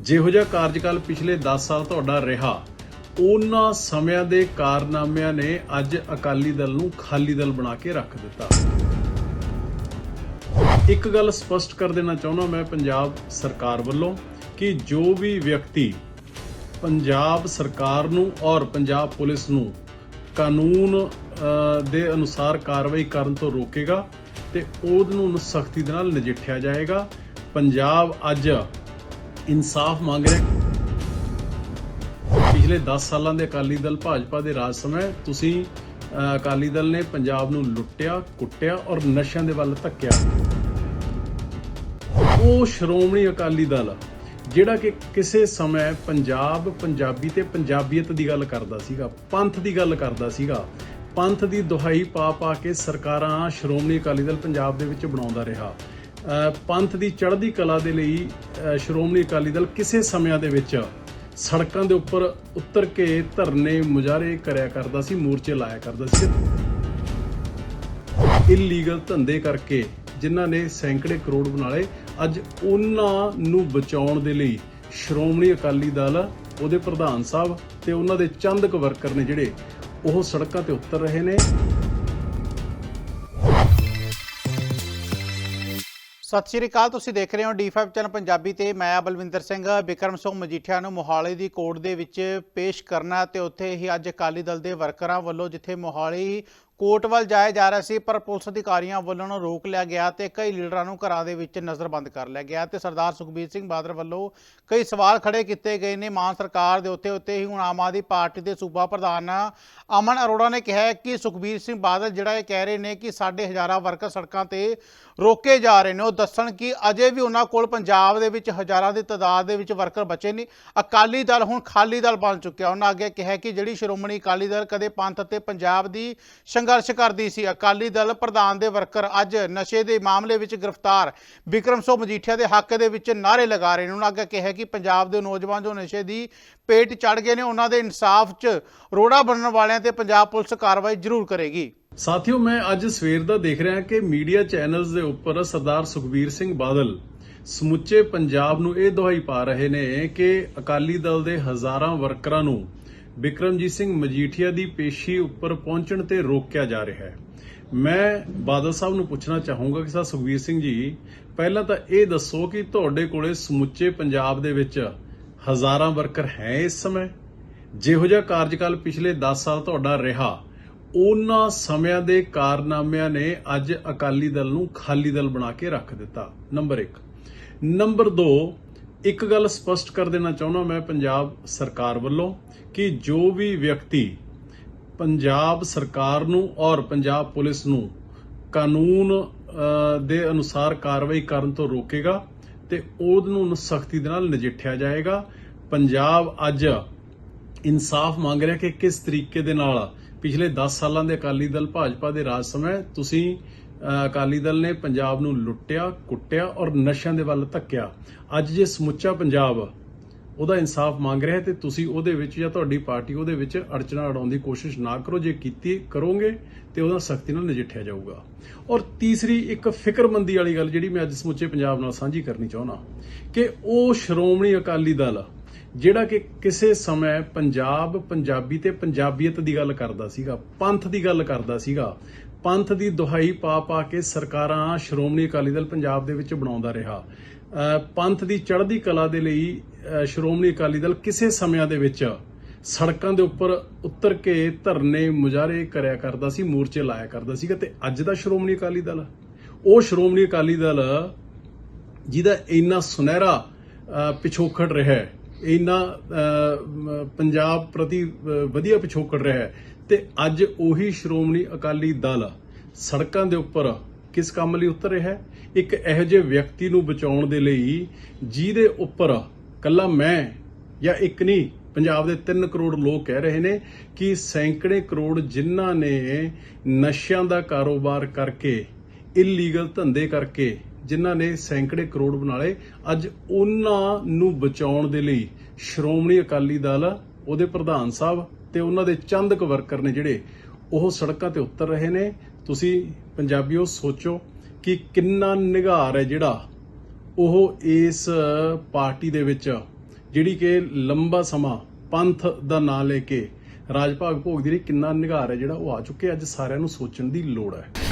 ਜਿਹੋ ਜਿਹਾ ਕਾਰਜਕਾਲ ਪਿਛਲੇ 10 ਸਾਲ ਤੁਹਾਡਾ ਰਿਹਾ, ਉਹਨਾਂ ਸਮਿਆਂ ਦੇ ਕਾਰਨਾਮਿਆਂ ਨੇ ਅੱਜ ਅਕਾਲੀ ਦਲ ਨੂੰ ਖਾਲੀ ਦਲ ਬਣਾ ਕੇ ਰੱਖ ਦਿੱਤਾ। ਇੱਕ ਗੱਲ ਸਪਸ਼ਟ ਕਰ ਦੇਣਾ ਚਾਹੁੰਦਾ ਮੈਂ ਪੰਜਾਬ ਸਰਕਾਰ ਵੱਲੋਂ ਕਿ ਜੋ ਵੀ ਵਿਅਕਤੀ ਪੰਜਾਬ ਸਰਕਾਰ ਨੂੰ ਔਰ ਪੰਜਾਬ ਪੁਲਿਸ ਨੂੰ ਕਾਨੂੰਨ ਦੇ ਅਨੁਸਾਰ ਕਾਰਵਾਈ ਕਰਨ ਤੋਂ ਰੋਕੇਗਾ ਤੇ ਉਹਨੂੰ ਸਖਤੀ ਦੇ ਨਾਲ ਨਜਿੱਠਿਆ ਜਾਏਗਾ। ਪੰਜਾਬ ਅੱਜ ਇਨਸਾਫ ਮੰਗ ਰਿਹਾ ਪਿਛਲੇ 10 ਸਾਲਾਂ ਦੇ ਅਕਾਲੀ ਦਲ ਭਾਜਪਾ ਦੇ ਰਾਜ ਸਮੇਂ ਤੁਸੀਂ ਅਕਾਲੀ ਦਲ ਨੇ ਪੰਜਾਬ ਨੂੰ ਲੁੱਟਿਆ, ਕੁੱਟਿਆ ਔਰ ਨਸ਼ਿਆਂ ਦੇ ਵੱਲ ਧੱਕਿਆ। ਉਹ ਸ਼੍ਰੋਮਣੀ ਅਕਾਲੀ ਦਲ ਜਿਹੜਾ ਕਿ ਕਿਸੇ ਸਮੇਂ ਪੰਜਾਬ, ਪੰਜਾਬੀ ਤੇ ਪੰਜਾਬੀਅਤ ਦੀ ਗੱਲ ਕਰਦਾ ਸੀਗਾ, ਪੰਥ ਦੀ ਗੱਲ ਕਰਦਾ ਸੀਗਾ। ਪੰਥ ਦੀ ਦੁਹਾਈ ਪਾ ਪਾ ਕੇ ਸਰਕਾਰਾਂ ਸ਼੍ਰੋਮਣੀ ਅਕਾਲੀ ਦਲ ਪੰਜਾਬ ਦੇ ਵਿੱਚ ਬਣਾਉਂਦਾ ਰਿਹਾ। ਪੰਥ ਦੀ ਚੜ੍ਹਦੀ ਕਲਾ ਦੇ ਲਈ ਸ਼੍ਰੋਮਣੀ ਅਕਾਲੀ ਦਲ ਕਿਸੇ ਸਮਿਆਂ ਦੇ ਵਿੱਚ ਸੜਕਾਂ ਦੇ ਉੱਪਰ ਉਤਰ ਕੇ ਧਰਨੇ ਮੁਜ਼ਾਹਰੇ ਕਰਿਆ ਕਰਦਾ ਸੀ, ਮੋਰਚੇ ਲਾਇਆ ਕਰਦਾ ਸੀ। ਇਲੀਗਲ ਧੰਦੇ ਕਰਕੇ ਜਿਨ੍ਹਾਂ ਨੇ ਸੈਂਕੜੇ ਕਰੋੜ ਬਣਾ ਲਏ ਅੱਜ ਉਹਨਾਂ ਨੂੰ ਬਚਾਉਣ ਦੇ ਲਈ ਸ਼੍ਰੋਮਣੀ ਅਕਾਲੀ ਦਲ, ਉਹਦੇ ਪ੍ਰਧਾਨ ਸਾਹਿਬ ਤੇ ਉਹਨਾਂ ਦੇ ਚੰਦ ਕੁ ਵਰਕਰ ਨੇ ਜਿਹੜੇ, ਉਹ ਸੜਕਾਂ ਤੇ ਉਤਰ ਰਹੇ ਨੇ। ਸਤਿ ਸ਼੍ਰੀ ਅਕਾਲ, ਤੁਸੀਂ ਦੇਖ ਰਹੇ ਹੋ D5 ਚੈਨਲ ਪੰਜਾਬੀ ਤੇ ਮੈਂ ਆ ਬਲਵਿੰਦਰ ਸਿੰਘ। ਬਿਕਰਮ ਸਿੰਘ ਮਜੀਠੀਆ ਨੂੰ ਮੋਹਾਲੀ ਦੀ ਕੋਰਟ ਦੇ ਵਿੱਚ ਪੇਸ਼ ਕਰਨਾ ਤੇ ਉੱਥੇ ਹੀ ਅੱਜ ਅਕਾਲੀ ਦਲ ਦੇ ਵਰਕਰਾਂ ਵੱਲੋਂ ਜਿੱਥੇ ਮੋਹਾਲੀ ਕੋਰਟ ਵੱਲ ਜਾਇਆ ਜਾ ਰਿਹਾ ਸੀ, ਪਰ ਪੁਲਿਸ ਅਧਿਕਾਰੀਆਂ ਵੱਲੋਂ ਰੋਕ ਲਿਆ ਗਿਆ ਤੇ ਕਈ ਲੀਡਰਾਂ ਨੂੰ ਘਰਾਂ ਦੇ ਵਿੱਚ ਨਜ਼ਰਬੰਦ ਕਰ ਲਿਆ ਗਿਆ ਤੇ ਸਰਦਾਰ ਸੁਖਬੀਰ ਸਿੰਘ ਬਾਦਲ ਵੱਲੋਂ ਕਈ ਸਵਾਲ ਖੜੇ ਕੀਤੇ ਗਏ ਨੇ। ਮਾਨ ਸਰਕਾਰ ਦੇ ਉੱਤੇ ਉੱਤੇ ਹੀ ਹੁਣ ਆਮ ਆਦਮੀ ਪਾਰਟੀ ਦੇ ਸੂਬਾ ਪ੍ਰਧਾਨ ਅਮਨ ਅਰੋੜਾ ਨੇ ਕਿਹਾ ਕਿ ਸੁਖਬੀਰ ਸਿੰਘ ਬਾਦਲ ਜਿਹੜਾ ਇਹ ਕਹਿ ਰਹੇ ਨੇ ਕਿ ਸਾਡੇ ਹਜ਼ਾਰਾਂ ਵਰਕਰ ਸੜਕਾਂ ਤੇ ਰੋਕੇ ਜਾ ਰਹੇ ਨੇ। ਉਹ ਦੱਸਣ ਕਿ ਅਜੇ ਵੀ ਉਹਨਾਂ ਕੋਲ ਪੰਜਾਬ ਦੇ ਵਿੱਚ ਹਜ਼ਾਰਾਂ ਦੀ ਤਾਦਾਦ ਦੇ ਵਿੱਚ ਵਰਕਰ ਬਚੇ ਨੇ। ਅਕਾਲੀ ਦਲ ਹੁਣ ਖਾਲੀ ਦਲ ਬਣ ਚੁੱਕਿਆ। ਉਹਨਾਂ ਅੱਗੇ ਕਿਹਾ ਕਿ ਜਿਹੜੀ ਸ਼੍ਰੋਮਣੀ ਅਕਾਲੀ ਦਲ ਕਦੇ ਪੰਥ ਅਤੇ ਪੰਜਾਬ ਦੀ ਸੰਘਰਸ਼ ਕਰਦੀ ਸੀ। ਅਕਾਲੀ ਦਲ ਪ੍ਰਧਾਨ ਦੇ ਵਰਕਰ ਅੱਜ ਨਸ਼ੇ ਦੇ ਮਾਮਲੇ ਵਿੱਚ ਗ੍ਰਿਫਤਾਰ। ਵਿਕਰਮ ਸਿੰਘ ਮਜੀਠੀਆ ਦੇ ਹੱਕ ਦੇ ਵਿੱਚ ਨਾਅਰੇ ਲਗਾ ਰਹੇ ਨੇ। ਉਹਨਾਂ ਅੱਗੇ ਕਿਹਾ ਕਿ ਪੰਜਾਬ ਦੇ ਨੌਜਵਾਨ ਜੋ ਨਸ਼ੇ ਦੀ ਪੇਟ ਚੜ ਗਏ ਨੇ, ਉਹਨਾਂ ਦੇ ਇਨਸਾਫ 'ਚ ਰੋੜਾ ਬਣਨ ਵਾਲਿਆਂ ਤੇ ਪੰਜਾਬ ਪੁਲਿਸ ਕਾਰਵਾਈ ਜ਼ਰੂਰ ਕਰੇਗੀ। ਸਾਥੀਓ, ਮੈਂ ਅੱਜ ਸਵੇਰ ਦਾ ਦੇਖ ਰਿਹਾ ਕਿ ਮੀਡੀਆ ਚੈਨਲਸ ਦੇ ਉੱਪਰ ਸਰਦਾਰ ਸੁਖਬੀਰ ਸਿੰਘ ਬਾਦਲ ਸਮੁੱਚੇ ਪੰਜਾਬ ਨੂੰ ਇਹ ਦੁਹਾਈ ਪਾ ਰਹੇ ਨੇ ਕਿ ਅਕਾਲੀ ਦਲ ਦੇ ਹਜ਼ਾਰਾਂ ਵਰਕਰਾਂ ਨੂੰ ਬਿਕਰਮਜੀਤ ਸਿੰਘ ਮਜੀਠੀਆ ਦੀ ਪੇਸ਼ੀ ਉੱਪਰ ਪਹੁੰਚਣ ਤੇ ਰੋਕਿਆ ਜਾ ਰਿਹਾ ਹੈ। ਮੈਂ ਬਾਦਲ ਸਾਹਿਬ ਨੂੰ ਪੁੱਛਣਾ ਚਾਹੂੰਗਾ ਕਿ ਸਰ ਸੁਖਬੀਰ ਸਿੰਘ ਜੀ, ਪਹਿਲਾਂ ਤਾਂ ਇਹ ਦੱਸੋ ਕਿ ਤੁਹਾਡੇ ਕੋਲੇ ਸਮੁੱਚੇ ਪੰਜਾਬ ਦੇ ਵਿੱਚ ਹਜ਼ਾਰਾਂ ਵਰਕਰ ਹੈ ਇਸ ਸਮੇਂ? ਜਿਹੋ ਜਿਹਾ ਕਾਰਜਕਾਲ ਪਿਛਲੇ 10 ਸਾਲ ਤੁਹਾਡਾ ਰਿਹਾ, ਉਹਨਾਂ ਸਮਿਆਂ ਦੇ ਕਾਰਨਾਮਿਆਂ ਨੇ ਅੱਜ ਅਕਾਲੀ ਦਲ ਨੂੰ ਖਾਲੀ ਦਲ ਬਣਾ ਕੇ ਰੱਖ ਦਿੱਤਾ। ਨੰਬਰ 1 ਨੰਬਰ 2 ਇੱਕ ਗੱਲ ਸਪਸ਼ਟ ਕਰ ਦੇਣਾ ਚਾਹੁੰਦਾ ਮੈਂ ਪੰਜਾਬ ਸਰਕਾਰ ਵੱਲੋਂ ਕਿ ਜੋ ਵੀ ਵਿਅਕਤੀ ਪੰਜਾਬ ਸਰਕਾਰ ਨੂੰ ਔਰ ਪੰਜਾਬ ਪੁਲਿਸ ਨੂੰ ਕਾਨੂੰਨ ਦੇ ਅਨੁਸਾਰ ਕਾਰਵਾਈ ਕਰਨ ਤੋਂ ਰੋਕੇਗਾ ਤੇ ਉਹਨੂੰ ਸਖਤੀ ਦੇ ਨਾਲ ਨਜਿੱਠਿਆ ਜਾਏਗਾ। ਪੰਜਾਬ ਅੱਜ ਇਨਸਾਫ ਮੰਗ ਰਿਹਾ ਕਿ ਕਿਸ ਤਰੀਕੇ ਦੇ ਨਾਲ ਪਿਛਲੇ 10 ਸਾਲਾਂ ਦੇ ਅਕਾਲੀ ਦਲ ਭਾਜਪਾ ਦੇ ਰਾਜ ਸਮੇਂ ਤੁਸੀਂ ਅਕਾਲੀ ਦਲ ਨੇ ਪੰਜਾਬ ਨੂੰ ਲੁੱਟਿਆ, ਕੁੱਟਿਆ ਔਰ ਨਸ਼ਿਆਂ ਦੇ ਵੱਲ ਧੱਕਿਆ। ਅੱਜ ਜੇ ਸਮੁੱਚਾ ਪੰਜਾਬ ਉਹਦਾ ਇਨਸਾਫ ਮੰਗ ਰਿਹਾ ਹੈ ਤੇ ਤੁਸੀਂ ਉਹਦੇ ਵਿੱਚ ਜਾਂ ਤੁਹਾਡੀ ਪਾਰਟੀ ਉਹਦੇ ਵਿੱਚ ਅੜਚਣਾ ਅੜਾਉਣ ਦੀ ਕੋਸ਼ਿਸ਼ ਨਾ ਕਰੋ। ਜੇ ਕੀਤੀ ਕਰੋਗੇ ਤੇ ਉਹਦਾ ਸਖਤੀ ਨਾਲ ਨਜਿੱਠਿਆ ਜਾਊਗਾ। ਔਰ ਤੀਸਰੀ ਇੱਕ ਫਿਕਰਮੰਦੀ ਵਾਲੀ ਗੱਲ ਜਿਹੜੀ ਮੈਂ ਅੱਜ ਸਮੁੱਚੇ ਪੰਜਾਬ ਨਾਲ ਸਾਂਝੀ ਕਰਨੀ ਚਾਹੁੰਦਾ ਕਿ ਉਹ ਸ਼੍ਰੋਮਣੀ ਅਕਾਲੀ ਦਲ ਜਿਹੜਾ ਕਿ ਕਿਸੇ ਸਮੇਂ ਪੰਜਾਬ, ਪੰਜਾਬੀ ਤੇ ਪੰਜਾਬੀਅਤ ਦੀ ਗੱਲ ਕਰਦਾ ਸੀਗਾ, ਪੰਥ ਦੀ ਗੱਲ ਕਰਦਾ ਸੀਗਾ ਪੰਥ ਦੀ ਦੁਹਾਈ ਪਾ ਪਾ ਕੇ ਸਰਕਾਰਾਂ ਸ਼੍ਰੋਮਣੀ ਅਕਾਲੀ ਦਲ ਪੰਜਾਬ ਦੇ ਵਿੱਚ ਬਣਾਉਂਦਾ ਰਿਹਾ। ਪੰਥ ਦੀ ਚੜ੍ਹਦੀ ਕਲਾ ਦੇ ਲਈ ਸ਼੍ਰੋਮਣੀ ਅਕਾਲੀ ਦਲ ਕਿਸੇ ਸਮਿਆਂ ਦੇ ਵਿੱਚ ਸੜਕਾਂ ਦੇ ਉੱਪਰ ਉਤਰ ਕੇ ਧਰਨੇ ਮੁਜ਼ਾਹਰੇ ਕਰਿਆ ਕਰਦਾ ਸੀ ਮੋਰਚੇ ਲਾਇਆ ਕਰਦਾ ਸੀਗਾ ਤੇ ਅੱਜ ਦਾ ਸ਼੍ਰੋਮਣੀ ਅਕਾਲੀ ਦਲ ਉਹ ਸ਼੍ਰੋਮਣੀ ਅਕਾਲੀ ਦਲ ਜਿਹਦਾ ਇੰਨਾ ਸੁਨਹਿਰਾ ਅ, ਪਿਛੋਕੜ ਰਿਹਾ ਹੈ। ਇੰਨਾ ਪੰਜਾਬ ਪ੍ਰਤੀ ਵਧੀਆ ਪਿਛੋਕੜ ਰਿਹਾ ਹੈ। ਤੇ ਅੱਜ ਉਹੀ ਸ਼੍ਰੋਮਣੀ ਅਕਾਲੀ ਦਲ ਸੜਕਾਂ ਦੇ ਉੱਪਰ ਕਿਸ ਕੰਮ ਲਈ ਉਤਰ ਰਿਹਾ ਇੱਕ ਇਹੋ ਜਿਹੇ ਵਿਅਕਤੀ ਨੂੰ ਬਚਾਉਣ ਦੇ ਲਈ ਜਿਹਦੇ ਉੱਪਰ ਕੱਲਾ ਮੈਂ ਜਾਂ ਇੱਕ ਨਹੀਂ, ਪੰਜਾਬ ਦੇ 3 ਕਰੋੜ ਲੋਕ ਕਹਿ ਰਹੇ ਨੇ ਕਿ ਸੈਂਕੜੇ ਕਰੋੜ ਜਿਨ੍ਹਾਂ ਨੇ ਨਸ਼ਿਆਂ ਦਾ ਕਾਰੋਬਾਰ ਕਰਕੇ ਇਲੀਗਲ ਧੰਦੇ ਕਰਕੇ ਜਿਨ੍ਹਾਂ ਨੇ ਸੈਂਕੜੇ ਕਰੋੜ ਬਣਾ ਲਏ ਅੱਜ ਉਹਨਾਂ ਨੂੰ ਬਚਾਉਣ ਦੇ ਲਈ ਸ਼੍ਰੋਮਣੀ ਅਕਾਲੀ ਦਲ, ਉਹਦੇ ਪ੍ਰਧਾਨ ਸਾਹਿਬ ਤੇ ਉਹਨਾਂ ਦੇ ਚੰਦ ਕੁ ਵਰਕਰ ਨੇ ਜਿਹੜੇ, ਉਹ ਸੜਕਾਂ ਤੇ ਉਤਰ ਰਹੇ ਨੇ। ਤੁਸੀਂ ਪੰਜਾਬੀਓ ਸੋਚੋ ਕਿ ਕਿੰਨਾ ਨਿਘਾਰ ਹੈ ਜਿਹੜਾ ਉਹ ਇਸ ਪਾਰਟੀ ਦੇ ਵਿੱਚ, ਜਿਹੜੀ ਕਿ ਲੰਬਾ ਸਮਾਂ ਪੰਥ ਦਾ ਨਾਂ ਲੈ ਕੇ ਰਾਜ ਭਾਗ ਭੋਗਦੀ ਰਹੀ, ਕਿੰਨਾ ਨਿਗਾਰ ਹੈ ਜਿਹੜਾ ਉਹ ਆ ਚੁੱਕੇ ਅੱਜ ਸਾਰਿਆਂ ਨੂੰ ਸੋਚਣ ਦੀ ਲੋੜ ਹੈ।